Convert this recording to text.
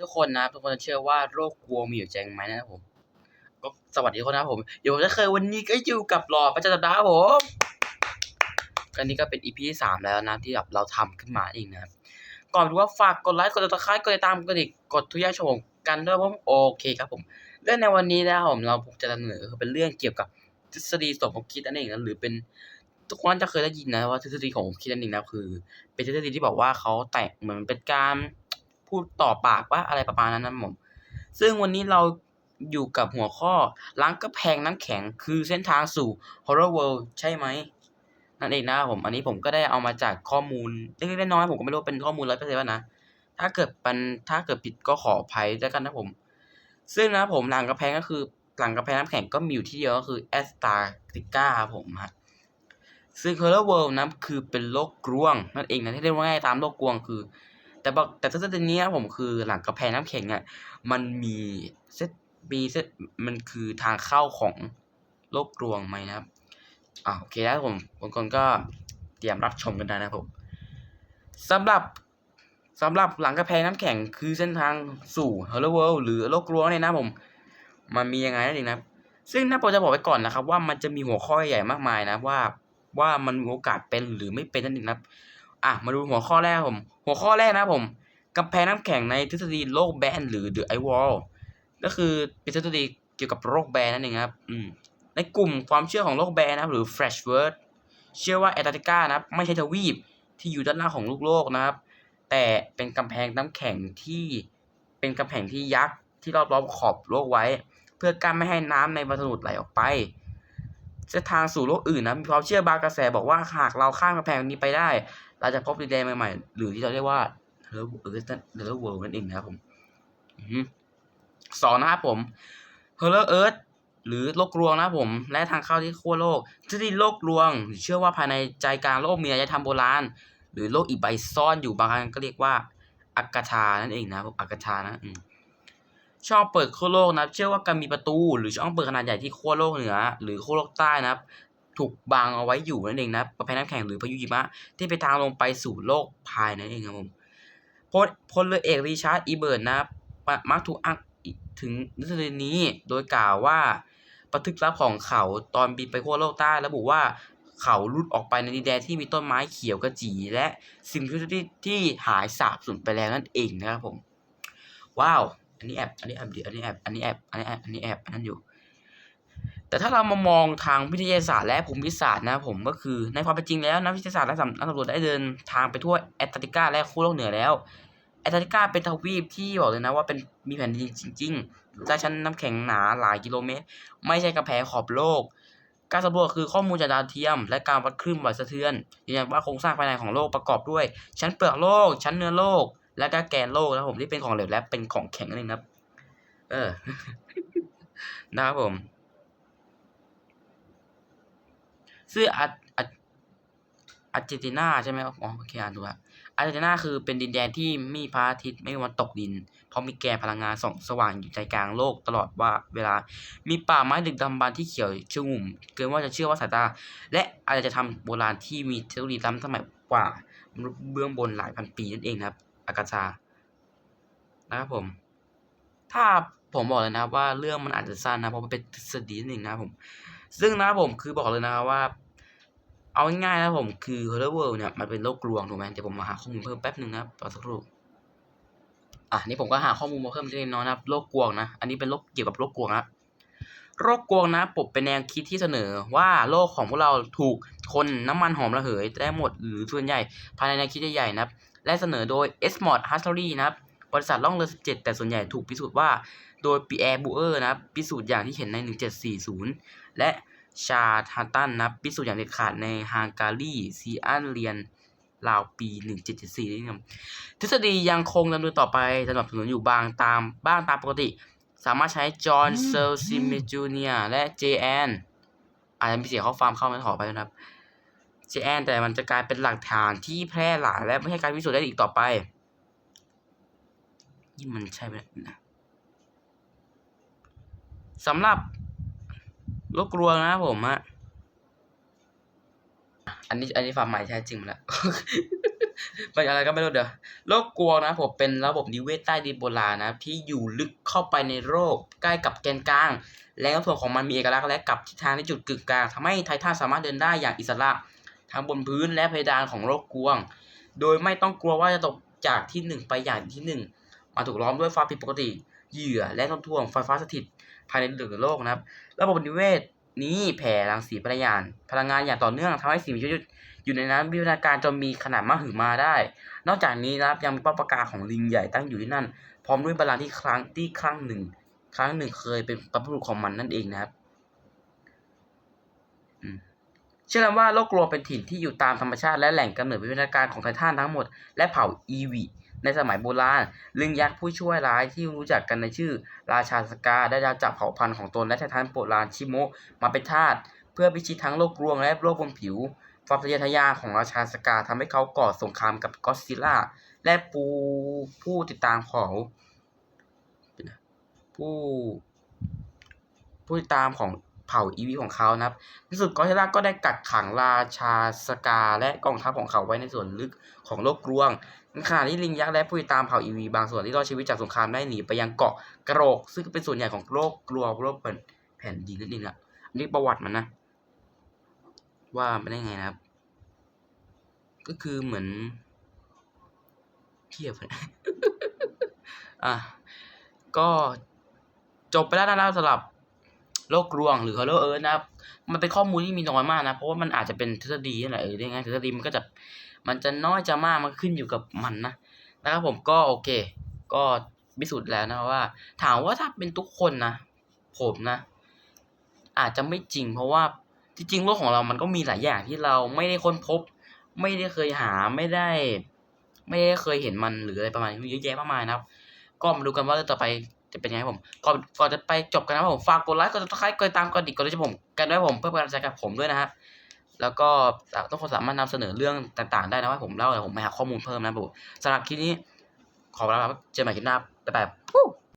ทุกคนนะทุกคนเชื่อว่าโรคกลัวมีอยู่จริงไหมนะครับผม ก็สวัสดีทุกคนนะครับผมอยู่ผมจะเคยวันนี้ก็อยู่กับหลอดประจันดาผมก็นี่ก็เป็นอีพีที่สามแล้วนะที่แบบเราทำขึ้นมาเองนะครับก่อนดูว่าฝากกดไลค์กดติดตามกดติดตามกดติดกดทุกอย่างชมกันด้วยผมโอเคครับผม เรื่องในวันนี้นะครับผมเราจะนำเสนอคือเป็นเรื่องเกี่ยวกับทฤษฎีสมคบคิดนั่นเองนะหรือเป็นทุกคนจะเคยได้ยินนะว่าทฤษฎีของผมคิดนั่นเองนะคือ เป็นทฤษฎีที่บอกว่าเขาแตกเหมือนเป็นการ พูดต่อปากว่าอะไรประมาณนั้นนะผม ซึ่งวันนี้เราอยู่กับหัวข้อล้างกระแพงน้ำแข็งคือเส้นทางสู่ Horror World ใช่ไหมนั่นเองนะครับผม อันนี้ผมก็ได้เอามาจากข้อมูลเล็กๆน้อยๆผมก็ไม่รู้เป็นข้อมูลร้อยเปอร์เซ็นต์นะ ถ้าเกิดมันถ้าเกิดผิดก็ขออภัยด้วยกันนะผม ซึ่งนะผมหลังกระแพงก็คือหลังกระแพงน้ำแข็งก็มีอยู่ที่เดียวก็คือแอสตาติกาครับผมฮะซึ่ง Horror World นะคือเป็นโลกกลวงนั่นเองนะที่เรียกว่าง่ายตามโลกกลวงคือ แต่บอกแต่ทฤษฎีนี้นะผมคือหลังกระแพงน้ำแข็งอะมันมีเซตมีเซตมันคือทางเข้าของโลกกลวงไหมนะครับอ่าโอเคแล้วผมบางคนก็เตรียมรับชมกันได้นะผมสำหรับสำหรับหลังกระแพงน้ำแข็งคือเส้นทางสู่ Horror World หรือโลกกลวงเนี่ยนะผม มันมียังไงนั่นเองนะครับซึ่งน่าผมจะบอกไว้ก่อนนะครับ ว่ามันจะมีหัวข้อใหญ่มากมายนะว่าว่ามันมีโอกาสเป็นหรือไม่เป็นนั่นเองนะครับ อะมาดูหัวข้อแรกผม หัวข้อแรกนะผมกำแพงน้ำแข็งในทฤษฎีโลกแบนหรือ The Ice Wall ก็คือเป็นทฤษฎีเกี่ยวกับโลกแบนนั่นเองครับอืมในกลุ่มความเชื่อของโลกแบนนะครับหรือ Flash Word เชื่อว่าแอตาร์กติกานะครับไม่ใช่ทวีปที่อยู่ด้านล่างของลูกโลกนะครับ แต่เป็นกำแพงน้ำแข็งที่เป็นกำแพงที่ยักษ์ที่รอบรอบขอบโลกไว้ เพื่อกั้นไม่ให้น้ำในมหาสมุไหลออกไป เส้นทางสู่โลกอื่นนะมีความเชื่อบางกระแสบอกว่าหากเราข้ามกำแพงนี้ไปได้ เราจะพบดินแดนใหม่ๆ หรือที่เราเรียกว่าเฮลเออร์เฮลเวิลด์นั่นเองนะครับผมสองนะครับผมเฮลเอิร์ธหรือโลกลวงนะผม และทางเข้าที่ขั้วโลกทฤษฎีโลกลวง เชื่อว่าภายในใจกลางโลกมีอารยธรรมโบราณ หรือโลกอีกใบซ่อนอยู่บางครั้งก็เรียกว่าอากาชานั่นเองนะครับอากาชานะอืม ช่องเปิดขั้วโลกนะเชื่อว่าการมีประตู หรือช่องเปิดขนาดใหญ่ที่ขั้วโลกเหนือ หรือขั้วโลกใต้นะครับ ถูกบังเอาไว้อยู่นั่นเองนะกระแพงน้ำแข็งหรือพายุหิมะที่ไปทางลงไปสู่โลกภายนั่นเองครับผมพลพลเรือเอกริชาร์ดอีเบิร์ดนะครับมักถูกอ้างถึงทฤษฎีนี้โดยกล่าวว่าบันทึกลับของเขาตอนบินไปขั้วโลกใต้ระบุว่าเขาลุดออกไปในดินแดนที่มีต้นไม้เขียวกระจีและสิ่งที่ที่หายสาบสูญไปแล้วนั่นเองนะครับผม ว้าว อันนี้แอบอันนี้แอบดีอันนี้แอบอันนี้แอบอันนี้แอบอันนี้แอบอันนั้นอยู่ แต่ถ้าเรามามองทางวิทยาศาสตร์และภูมิศาสตร์นะผมก็คือในความเป็นจริงแล้วนักวิทยาศาสตร์และสำนักสำรวจได้เดินทางไปทั่วแอตแลนติกาและขั้วโลกเหนือแล้วแอตแลนติกาเป็นทวีปที่บอกเลยนะว่าเป็นมีแผ่นดินจริงๆใต้ชั้นน้ำแข็งหนาหลายกิโลเมตร ไม่ใช่กระแพขอบโลก การสำรวจคือข้อมูลจากดาวเทียม และการวัดคลื่นไหวสะเทือนยืนยันว่าโครงสร้างภายในของโลกประกอบด้วย ชั้นเปลือกโลก ชั้นเนื้อโลก และก็แกนโลกนะผมที่เป็นของเหลวและเป็นของแข็งนั่นเองครับ เออ นะครับผมซึ่งอาอาอาร์เจนตินาใช่ไหมอ๋อโอเคอ่านถูกแล้วอาร์เจนตินาคือเป็นดินแดนที่มีพระอาทิตย์ไม่วันตกดิน เพราะมีแกนพลังงานส่องสว่างอยู่ใจกลางโลกตลอดว่าเวลา มีป่าไม้ดึกดำบรรที่เขียวชุ่มเกินว่าจะเชื่อว่าสายตา และอาจจะทำโบราณที่มีเทคโนโลยีล้ำสมัยกว่ามนุษย์เบื้องบนหลายพันปีนั่นเองครับ อากาชานะครับผม ถ้าผมบอกเลยนะครับว่าเรื่องมันอาจจะสั้นนะเพราะมันเป็นทฤษฎีนั่นเองนะครับผม ซึ่งนะครับผมคือบอกเลยนะครับว่า เอาง่ายๆนะผมคือ Horror World เนี่ยมันเป็นโลกลวงถูกไหมเดี๋ยวผมมาหาข้อมูลเพิ่มแป๊บหนึ่งนะครับรอสักครู่อะนี่ผมก็หาข้อมูลมาเพิ่มเล็กน้อยนะครับโลกกวงนะอันนี้เป็นโลกเกี่ยวกับโลกกวงนะโลกกวงนะปกเป็นแนวคิดที่เสนอว่าโลกของพวกเราถูกคนน้ำมันหอมระเหยได้หมดหรือส่วนใหญ่ภายในแนวคิดใหญ่ๆนะครับ และเสนอโดย e s m o d h u s t o r y นะครับบริษัทล่องเรือ 17 แต่ส่วนใหญ่ถูกพิสูจน์ว่าโดยปีแอร์บูเออร์นะครับพิสูจน์อย่างที่เห็นใน 1740 และชาทันตันนะครับพิสูจน์อย่างเด็ดขาดในฮังการีซีอันเรียนราวปี 1774นี่ครับทฤษฎียังคงดำเนินต่อไปสนับสนุนอยู่บางตามบ้างตามปกติ สามารถใช้จอห์นเซลซิมจูเนียและเจแอนอาจจะมีเสียงข้อความเข้ามาขอไปนะครับ เจแอนแต่มันจะกลายเป็นหลักฐานที่แพร่หลายและไม่ใช่การพิสูจน์ได้อีกต่อไปนี่มันใช่ไหมนะสำหรับโลกกลวงนะผมอะอันนี้อันนี้ความหมายแท้จริงมาแล้วเป็นอะไรก็ไม่รู้เดี๋ยวโรคกลัวนะผมเป็นระบบนิเวศใต้ดินโบราณนะที่อยู่ลึกเข้าไปในโลกใกล้กับแกนกลาง และส่วนของมันมีเอกลักษณ์และกับทิศทางในจุดกึ่งกลางทำให้ไททันสามารถเดินได้อย่างอิสระ ทั้งบนพื้นและเพดานของโลกกวง โดยไม่ต้องกลัวว่าจะตกจากที่หนึ่งไปอย่างที่หนึ่งมาถูกล้อมด้วยฟ้าผิดปกติ เหยื่อและต้นท่วงไฟฟ้าสถิต ภายในเหนือโลกนะครับ ระบบนิเวศนี้แผ่รังสีพลังงาน พลังงานอย่างต่อเนื่องทำให้สิ่งมีชีวิตอยู่ในนั้นวิวัฒนาการจนมีขนาดมหึมาได้ นอกจากนี้นะครับยังมีป้อมปรากาของลิงใหญ่ตั้งอยู่ที่นั่น พร้อมด้วยบาลานที่ครั้งที่ครั้งหนึ่ง ครั้งหนึ่งเคยเป็นบรรพบุรุษของมันนั่นเองนะครับอืม เชื่อกันว่าโลกกลัวเป็นถิ่นที่อยู่ตามธรรมชาติและแหล่งกำเนิดวิวัฒนาการของไททันทั้งหมด และเผ่าอีวีในสมัยโบราณลิงยักษ์ผู้ช่วยร้ายที่รู้จักกันในชื่อ ราชาสกาได้รับจากเผ่าพันธุ์ของตนและไททันโบราณชิโมะมาเป็นทาสเพื่อพิชิตทั้งโลกรวงและโลกบนผิวความทะเยอทะยานของราชาสกาทำให้เขาก่อสงครามกับก็อดซิลล่าและปูผู้ติดตามของผู้ผู้ติดตามของ เผ่าอีวีของเขานะครับในที่สุดกอดซิลล่าก็ได้กักขังราชาสกาและกองทัพของเขาไว้ในส่วนลึกของโลกกลวงขณะที่ลิงยักษ์และผู้ติดตามเผ่าอีวีบางส่วนที่รอดชีวิตจากสงครามได้หนีไปยังเกาะกระโหลกซึ่งเป็นส่วนใหญ่ของโลกกลัวโลกเป็นแผ่นดินนั่นเองอะอันนี้ประวัติมันนะ ว่าเป็นได้ไงนะครับ ก็คือเหมือนเทียบเลยอะก็จบไปแล้วนะครับสำหรับ โลกรวงหรือ Hollow Earth นะครับ มันเป็นข้อมูลที่มีน้อยมากนะ เพราะว่ามันอาจจะเป็นทฤษฎีนั่นแหละเออได้ไงทฤษฎีมันก็จะมันจะน้อยจะมากมันขึ้นอยู่กับมันนะนะครับผมก็โอเค ก็พิสูจน์แล้วนะว่า ถามว่าถ้าเป็นทุกคนนะ ผมนะ อาจจะไม่จริง เพราะว่าจริงๆโลกของเรามันก็มีหลายอย่างที่เราไม่ได้ค้นพบ ไม่ได้เคยหาไม่ได้ ไม่ได้เคยเห็นมันหรืออะไรประมาณนี้เยอะแยะมากมายนะครับ ก็มาดูกันว่าเรื่องต่อไป จะเป็นยังไงผมก่อนก่อนจะไปจบกันนะผมฝากกดไลค์กดติดตามกดติดตามกดติดกดติดผมกันด้วยผมเพื่อเป็นกำลังใจกับผมด้วยนะฮะแล้วก็ทุกคนสามารถนำเสนอเรื่องต่างๆ ได้นะว่าผมเล่าอะไรผมไปหาข้อมูลเพิ่มนะผมสำหรับคลิปนี้ขอลาครับเจอกันใหม่คลิปหน้าบ๊ายบาย